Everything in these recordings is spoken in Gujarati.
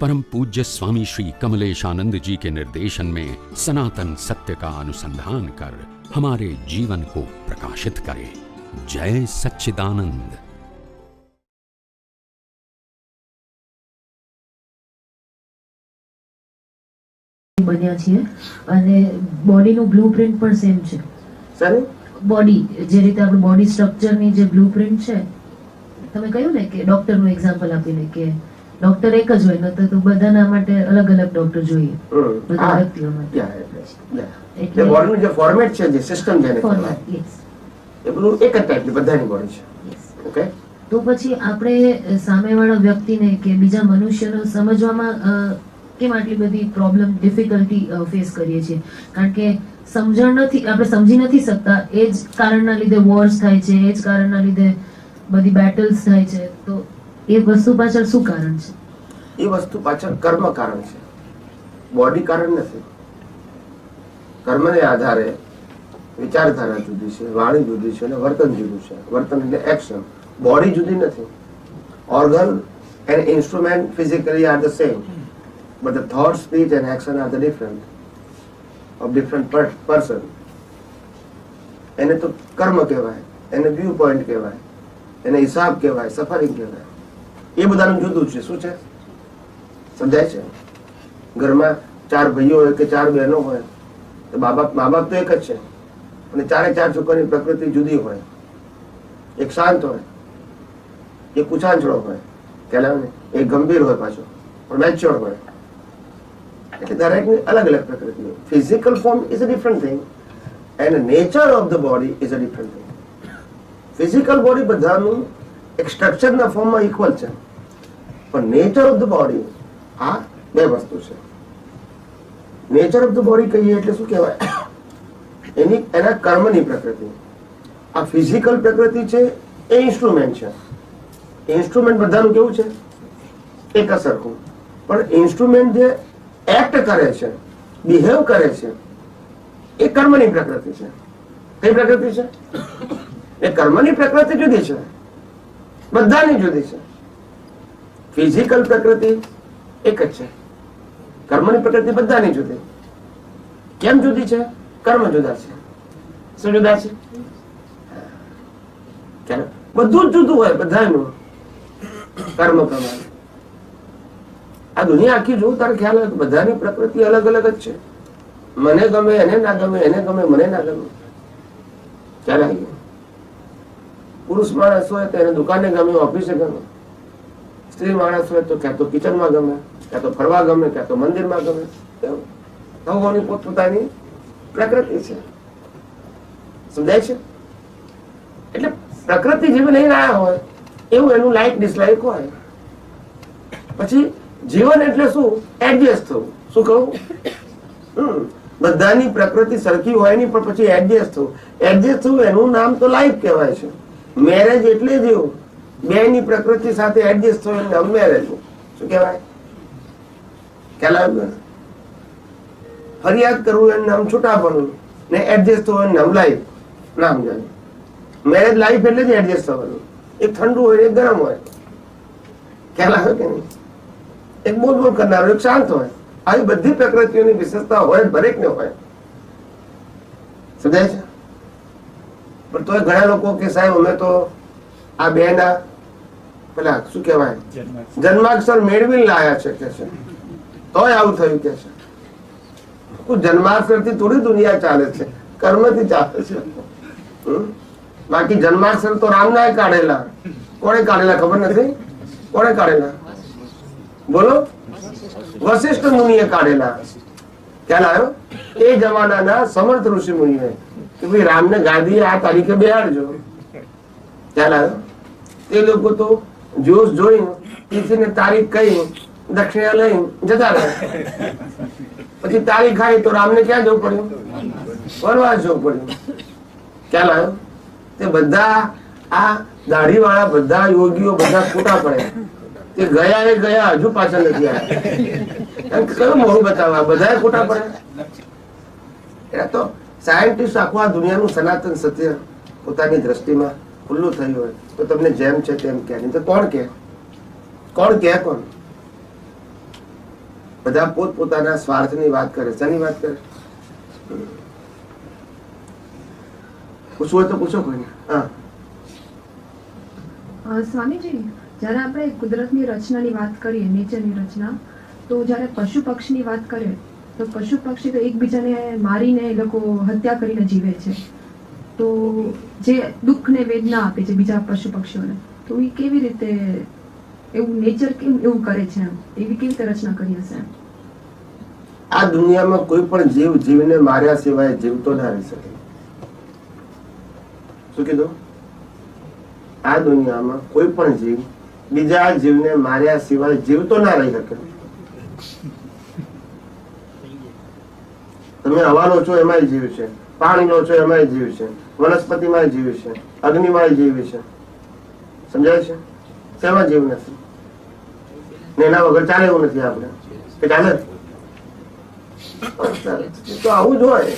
परम पूज्य स्वामी श्री कमलेशानंद जी के निर्देशन में सनातन सत्य का अनुसंधान कर हमारे जीवन को प्रकाशित करे जय सच्चिदानंद બન્યા છીએ અને બોડીનું બ્લુપ્રિન્ટ પણ સેમ છે સર બોડી જે રીતે આપણું બોડી સ્ટ્રક્ચરની જે બ્લુપ્રિન્ટ છે તમે કહ્યું ને કે ડોક્ટરનું એક્ઝામ્પલ આપીને કે ડોક્ટર એક જ હોય ન તો બધાના માટે અલગ અલગ ડોક્ટર જોઈએ. બધા વ્યક્તિઓ માટે. એટલે- બોડીનું જે ફોર્મેટ છે જે સિસ્ટમ યસ એ બધું એક જ ટાઈપની બધાની બોડી છે. ઓકે તો પછી આપણે સામેવાળા વ્યક્તિને કે બીજા મનુષ્યને સમજવામાં કેમ આટલી બધી પ્રોબ્લેમ ડિફિકલ્ટી ફેસ કરીએ છીએ? કારણ કે સમજણ નથી આપણે સમજી નથી શકતા. એ જ કારણના લીધે વોર્સ થાય છે એ જ કારણના લીધે બધી બેટલ્સ થાય છે. તો એ વસ્તુ પાછળ શું કારણ છે? એ વસ્તુ પાછળ કર્મ કારણ છે. બોડી કારણ નથી. કર્મને આધારે વિચારધારા જુદી છે, વાણી જુદી છે અને વર્તન જુદું છે. વર્તન એટલે એક્શન બોડી જુદી નથી. Organ and instrument physically are the same but the thought speech and action are the different of different person એને તો કર્મ કહેવાય, એને વ્યૂ પોઈન્ટ કહેવાય, એને હિસાબ કહેવાય સફરિંગ કહેવાય. એ બધાનું જુદું છે. શું છે? સમજાય છે? ઘરમાં ચાર ભાઈઓ હોય કે ચાર બહેનો હોય, તો મા બાપ મા બાપ તો એક જ છે. અને ચારે ચાર છોકરાની પ્રકૃતિ જુદી હોય. એક શાંત હોય, એક ઉછાંછળો હોય. કહેવાય ને એક ગંભીર હોય પાછો, પણ મેચ્યોર હોય. એટલે દરેકની અલગ અલગ પ્રકૃતિ હોય. Physical form is a different thing and nature of the body is a different thing physical body બધાનું એક સ્ટ્રક્ચરના ફોર્મમાં ઇક્વલ છે. પણ નેચર ઓફ ધ બોડી આ બે વસ્તુ છે. નેચર ઓફ ધ બોડી કહીએ એટલે શું કહેવાય? એની, એના કર્મની પ્રકૃતિ. આ ફિઝિકલ પ્રકૃતિ છે, એ ઇન્સ્ટ્રુમેન્ટ છે. ઇન્સ્ટ્રુમેન્ટ બધાનું કેવું છે? એક જ સરખું પણ ઇન્સ્ટ્રુમેન્ટ જે એક્ટ કરે છે બિહેવ કરે છે, એ કર્મની પ્રકૃતિ છે. કઈ પ્રકૃતિ છે? એ કર્મની પ્રકૃતિ જુદી છે. બધાની જુદી છે. ફિઝિકલ પ્રકૃતિ એક જ છે. કર્મની પ્રકૃતિ બધાની જુદી. કેમ જુદી છે? કર્મ જુદા છે. શું જુદા છે? બધું જ જુદું હોય, બધાનું. કર્મ પ્રમાણે. આ દુનિયા આખી જોઉં તારે ખ્યાલ આવે બધાની પ્રકૃતિ અલગ અલગ જ છે. મને ગમે, એને ના ગમે, એને ગમે, મને ના ગમે. ક્યારે આવી પુરુષ માણસ હોય તો એને દુકાને ગમે ઓફિસે ગમે સ્ત્રી માણસ હોય તો ક્યાં તો કિચનમાં ગમે, ક્યાં તો ફરવા ગમે, ક્યાં તો મંદિરમાં ગમે. એવું પોતપોતાની પ્રકૃતિ છે. સમજાય છે? એટલે પ્રકૃતિ જીવન લઈને આવ્યા હોય, એવું એનું લાઈક ડિસલાઈક હોય. પછી જીવન એટલે શું? એડજસ્ટ થવું. શું કહું. બધાની પ્રકૃતિ સરખી હોય નહીં, પણ પછી એડજસ્ટ થવું. એડજસ્ટ થવું એનું નામ તો લાઈફ કહેવાય છે. મેરેજ એટલે જ એવું. બે ની પ્રકૃતિ સાથે એડજસ્ટ એનું નામ મેરેજ શું કહેવાય? ખ્યાલ ફરિયાદ કરવું એનું નામ છૂટાપણું ને એડજસ્ટ થવું એનું નામ લાઈફ નામ જાણે. મેરેજ લાઈફ એટલે જ એડજસ્ટ થવાનું. એક ઠંડુ હોય એક ગરમ હોય. ખ્યાલ કે નહીં? એક બોલ બોલ કરનાર, એક શાંત હોય. આવી બધી પ્રકૃતિઓની વિશેષતા હોય, દરેકને હોય. સમજાય છે? પણ તોય ઘણા લોકો કે સાહેબ, અમે તો આ બે ના પેલા શું કહેવાય? જન્માક્ષર. મેળવી લાયા છે કે છે. તોય આવું થયું કે છે. જન્માક્ષરથી થોડી દુનિયા ચાલે છે. કર્મથી ચાલે છે. બાકી જન્માક્ષર તો રામનાએ કાઢેલા. કોણે કાઢેલા ખબર નથી? કોણે કાઢેલા? બોલો. વશિષ્ઠ મુનિએ કાઢેલા. ખ્યાલ આવ્યો? એ જમાનાના સમર્થ ઋષિ મુનિએ. કે ભાઈ રામને ગાદી આ તારીખે બેહાડજો. ખ્યાલ આવ્યો? તે લોકો તો જોશ જોઈ તિથિ ને તારીખ કહી, દક્ષિણા લઈ જતા રહે. પછી તારીખ આવી તો રામને ક્યાં જવું પડ્યું? વનવાસ જવું પડ્યું. ક્યાં આવ્યો તે બધા આ દાઢી વાળા બધા યોગીઓ, બધા ખોટા પડે. તે ગયા એ ગયા, હજુ પાછળ નથી આવ્યા. કયું મોડું બતાવવા બધા ખોટા પડે? એટલે તો સાયન્ટિસ્ટ આખું આ દુનિયાનું સનાતન સત્ય પોતાની દ્રષ્ટિમાં ખુલ્લું થયું હોય, તો તમને જેમ છે તેમ કે નહીં તો કોણ કે કોણ કે કોણ? બધા પોત પોતાના સ્વાર્થની વાત કરે. શેની વાત કરે? પૂછવું હોય તો પૂછો કોઈને. હા. સ્વામીજી, જ્યારે આપણે કુદરતની રચનાની વાત કરીએ નેચરની રચના, તો જ્યારે પશુ પક્ષીની વાત કરીએ, તો પશુ પક્ષી તો એકબીજાને મારીને એ લોકો હત્યા કરીને જીવે છે. તો જે દુઃખ ને વેદના આપે છે બીજા પશુ પક્ષીઓને તો એ કેવી રીતે એવું નેચર કેમ એવું કરે છે એવી કેવી રીતે રચના કરી હશે આ દુનિયામાં કોઈ પણ જીવ જીવને માર્યા સિવાય જીવતો ના રહી શકે. શું કીધું? આ દુનિયામાં કોઈ પણ જીવ બીજા જીવને માર્યા સિવાય જીવતો ના રહી શકે. તમે હવાનો છો એમાં જીવ છે. પાણી છે છો એમાંય જીવ છે. વનસ્પતિમાં જીવ છે. અગ્નિમાં જીવ છે. સમજાય છે? તેમાં જીવ નથી? ને એના વગર ચાલે એવું નથી આપણે? કે ચાલે? તો આવું જ હોય.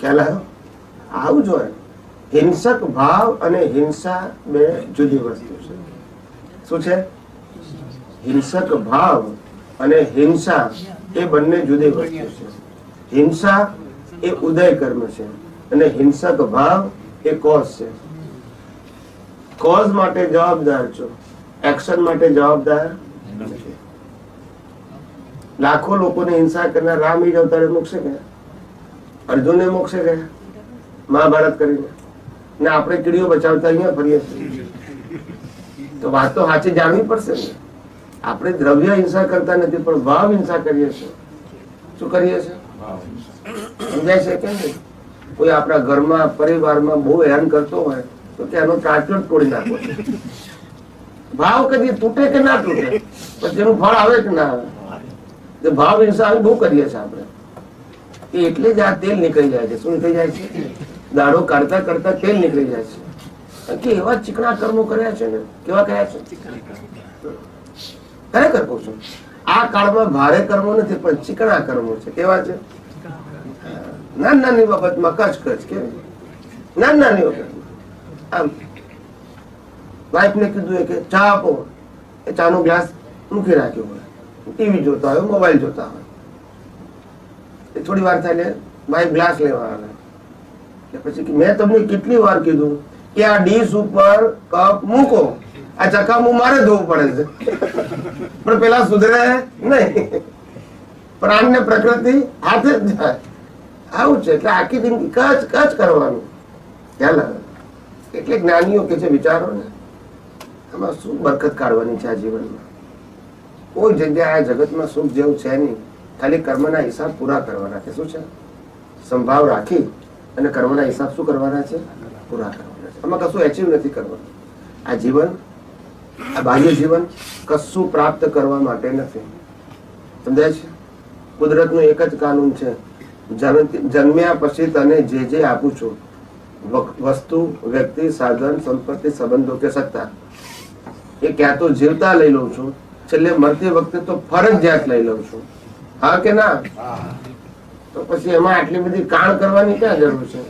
ખ્યાલ આવું જ હોય. હિંસક ભાવ અને હિંસા બે જુદી વસ્તુ છે. શું છે? હિંસક ભાવ અને હિંસા એ બંને જુદી વસ્તુ છે. હિંસા એ ઉદય કર્મ છે. અને હિંસક ભાવ એ કોઝ છે. કોઝ માટે જવાબદાર છો. એક્શન માટે જવાબદાર લાખો લોકોને હિંસા કરનાર રામ ઈ અવતારે મોક્ષે ગયા. અર્જુને મોક્ષે ગયા. મહાભારત કરીને. ને આપણે કીડીઓ બચાવતા અહીંયા ફરીએ તો વાત તો સાચી જાણવી પડશે ને. આપણે દ્રવ્ય હિંસા કરતા નથી, પણ ભાવ હિંસા કરીએ છીએ. શું કરીએ છીએ? સમજાય છે કે? કોઈ આપણા ઘરમાં, પરિવારમાં બહુ હેરાન કરતો હોય, તો તેનો ટાંચો તોડી નાખો. ભાવ કદી તૂટે કે ના તૂટે? પણ તેનું ફળ આવે કે ના આવે? ભાવ હિંસા બહુ કરીએ છીએ આપણે. એ એટલે જ આ તેલ નીકળી જાય છે. શું નીકળી જાય છે? દાડો કાઢતા કાઢતા તેલ નીકળી જાય છે. કે એવા ચીકણા કર્મો કર્યા છે ને? કેવા કર્યા છે? ખરેખર કહું છું. આ કાળમાં ભારે કર્મો નથી, પણ ચીકણા કર્મો છે. કેવા છે? નાની નાની બાબતમાં કચ કચ કે નાની નાની આમ, વાઈફને કીધું કે ચા આપો. એ ચાનો ગ્લાસ મૂકી રાખ્યો હોય. ટીવી જોતા હોય, મોબાઈલ જોતા હોય. એ થોડી વાર થાય એટલે ગ્લાસ લેવા આવે. એટલે પછી મેં તમને કેટલી વાર કીધું કે આ ડીશ ઉપર કપ મૂકો. આ ચકામું મારે ધોવું પડે છે. પણ પેલા સુધરે નહીં. પ્રાણ ને પ્રકૃતિ હાથે જ જાય. આવું છે. એટલે આખી જિંદગી કચ કચ કરવાનું. ખ્યાલ આવે? જ્ઞાનીઓ કે છે વિચારો ને આમાં શું બરકત કાઢવાની છે આ જીવનમાં? કોઈ જગ્યાએ આ જગતમાં સુખ જેવું છે નહીં. ખાલી કર્મના હિસાબ પૂરા કરવાના છે. શું છે? સંભાવ રાખી અને કર્મના હિસાબ શું કરવાના છે? પૂરા કરવાના છે. આમાં કશું એચીવ નથી કરવાનું. આ જીવન, આ બાહ્ય જીવન કશું પ્રાપ્ત કરવા માટે નથી. સમજાય છે? કુદરતનું એક જ કાનૂન છે. જન્મ્યા પછી તને જે જે આપું છું વસ્તુ, વ્યક્તિ, સાધન, સંપત્તિ, સંબંધો કે સત્તા, એ ક્યાં તો જીવતા લઈ લઉં છું. છેલ્લે મરતી વખતે તો ફરજિયાત લઈ લઉં છું. હા કે ના? તો પછી એમાં આટલી બધી કાણ કરવાની ક્યાં જરૂર છે?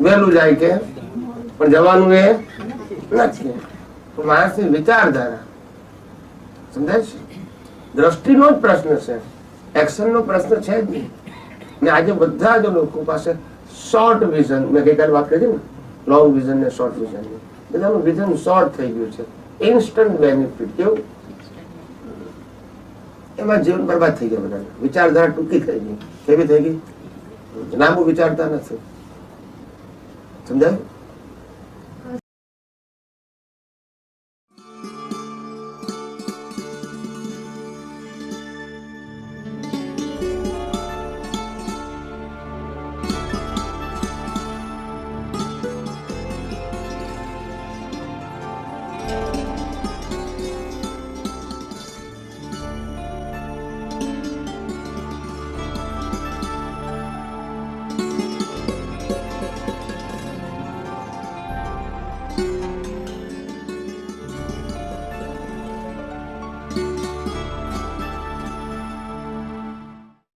વહેલું જાય કે? પણ જવાનું એ નથી. તો માણસની વિચારધારા, સમજાય છે? દ્રષ્ટિનો જ પ્રશ્ન છે. એક્શનનો પ્રશ્ન છે જ નહીં. ને આજે બધા જ લોકો પાસે શોર્ટ વિઝન મેં ગઈકાલે વાત કરી ને? લોંગ વિઝન ને શોર્ટ વિઝન બધાનું વિઝન શોર્ટ થઈ ગયું છે. ઇન્સ્ટન્ટ બેનિફિટ કેવું? એમાં જીવન બરબાદ થઈ ગયા બધા વિચારધારા ટૂંકી થઈ ગઈ. કેવી થઈ ગઈ? લાંબુ વિચારતા નથી. સમજાયું?